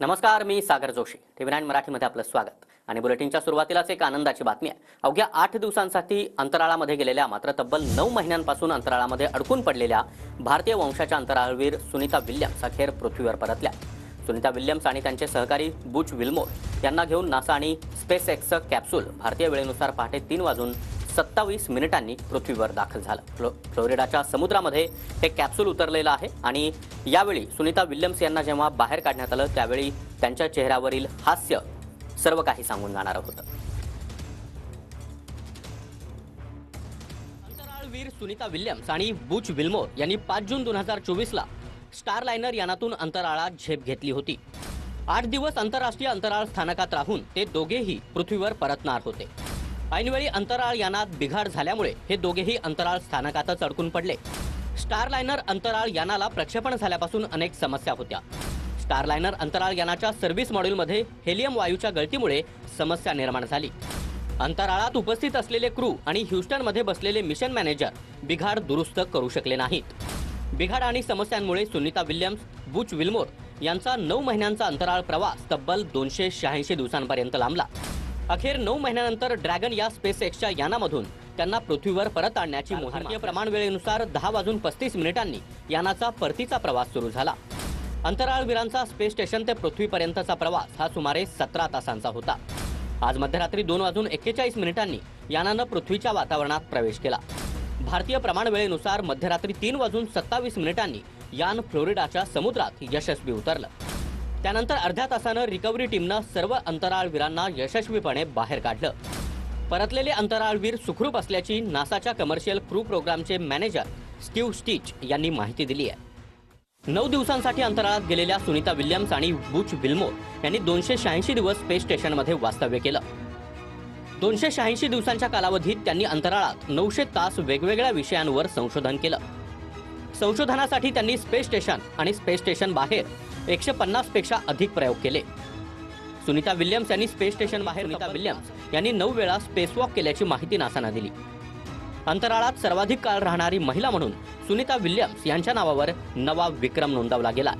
नमस्कार मी Sagar Joshi. TV nine मराठीमध्ये आपलं स्वागत. आणि बुलेटिनच्या सुरुवातीलाच एक आनंदाची बातमी आहे. अवघ्या आठ दिवसांसाठी अंतराळामध्ये गेलेल्या मात्र तब्बल नऊ महिन्यांपासून अंतराळामध्ये अडकून पडलेल्या भारतीय वंशाच्या अंतराळवीर सुनीता विल्यम्स अखेर पृथ्वीवर परतल्या. सुनीता विल्यम्स आणि त्यांचे सहकारी बुच विल्मोर यांना घेऊन नासा आणि स्पेस एक्स कॅप्सूल भारतीय वेळेनुसार पहाटे तीन वाजून सत्तावीस मिनिटांनी पृथ्वीवर दाखल झालं. फ्लो फ्लोरिडाच्या समुद्रामध्ये हे कॅप्सूल उतरलेलं आहे आणि यावेळी सुनीता विल्यम्स यांना जेव्हा बाहेर काढण्यात आलं त्यावेळी त्यांच्या चेहऱ्यावरील हास्य सर्व काही सांगून जाणारं होतं अंतराळवीर सुनीता विल्यम्स आणि बुच विल्मोर यांनी पाच जून दोन हजार चोवीसला स्टार लायनर यानातून अंतराळात झेप घेतली होती. आठ दिवस आंतरराष्ट्रीय अंतराळ स्थानकात राहून ते दोघेही पृथ्वीवर परतणार होते. ऐनवेळी अंतराळ यानात बिघाड झाल्यामुळे हे दोघेही अंतराळ स्थानकातच अडकून पडले. स्टारलायनर अंतराळ यानाला प्रक्षेपण झाल्यापासून अनेक समस्या होत्या. स्टारलायनर अंतराळ यानाच्या सर्व्हिस मॉड्यूलमध्ये हेलियम वायूच्या गळतीमुळे समस्या निर्माण झाली. अंतराळात उपस्थित असलेले क्रू आणि ह्युस्टनमध्ये बसलेले मिशन मॅनेजर बिघाड दुरुस्त करू शकले नाहीत. बिघाड आणि समस्यांमुळे सुनीता विल्यम्स बुच विल्मोर यांचा नऊ महिन्यांचा अंतराळ प्रवास तब्बल दोनशे शहाऐंशी दिवसांपर्यंत लांबला. अखेर नऊ महिन्यानंतर ड्रॅगन या स्पेस एक्सच्या यानामधून त्यांना पृथ्वीवर परत आणण्याची भारतीय प्रमाण वेळेनुसार दहा वाजून पस्तीस मिनिटांनी यानाचा परतीचा प्रवास सुरू झाला. अंतराळवीरांचा स्पेस स्टेशन ते पृथ्वीपर्यंतचा प्रवास हा सुमारे सतरा तासांचा होता. आज मध्यरात्री दोन वाजून एक्केचाळीस मिनिटांनी यानानं पृथ्वीच्या वातावरणात प्रवेश केला. भारतीय प्रमाण वेळेनुसार मध्यरात्री तीन वाजून सत्तावीस मिनिटांनी यान फ्लोरिडाच्या समुद्रात यशस्वी उतरलं. त्यानंतर अर्ध्या तासानं रिकव्हरी टीमनं सर्व अंतराळवीरांना यशस्वीपणे बाहेर काढलं. परतलेले अंतराळवीर सुखरूप असल्याची नासाच्या कमर्शियल क्रू प्रोग्रामचे मॅनेजर स्टीव्ह स्टीच यांनी माहिती दिली आहे. नऊ दिवसांसाठी अंतराळात गेलेल्या सुनीता विल्यम्स आणि बुच विल्मोर यांनी दोनशे शहाऐंशी दिवस स्पेस स्टेशनमध्ये वास्तव्य केलं. दोनशे शहाऐंशी दिवसांच्या कालावधीत त्यांनी अंतराळात नऊशे तास वेगवेगळ्या विषयांवर संशोधन केलं. संशोधनासाठी त्यांनी स्पेस स्टेशन आणि स्पेस स्टेशन बाहेर एकशे पन्नासपेक्षा अधिक प्रयोग केले. सुनीता विल्यम्स यांनी स्पेस स्टेशन बाहेर सुनीता विल्यम्स यांनी नऊ वेळा स्पेसवॉक केल्याची माहिती नासानं दिली. अंतराळात सर्वाधिक काळ राहणारी महिला म्हणून सुनीता विल्यम्स यांच्या नावावर नवा विक्रम नोंदवला गेला.